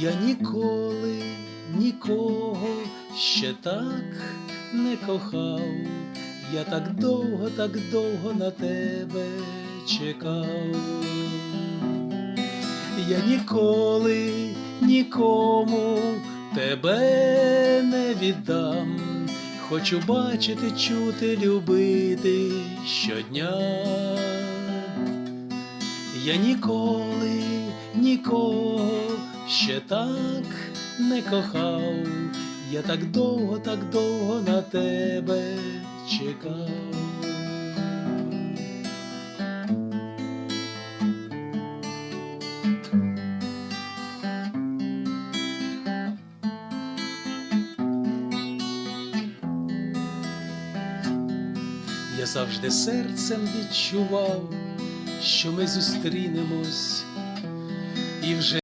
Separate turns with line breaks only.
Я ніколи нікого ще так не кохав, я так довго, так довго на тебе чекав. Я ніколи нікому тебе не віддам. Хочу бачити, чути, любити щодня. Я ніколи нікого ще так не кохав, я так довго, так довго на тебе чекав. Я завжди серцем відчував, що ми зустрінемось, і вже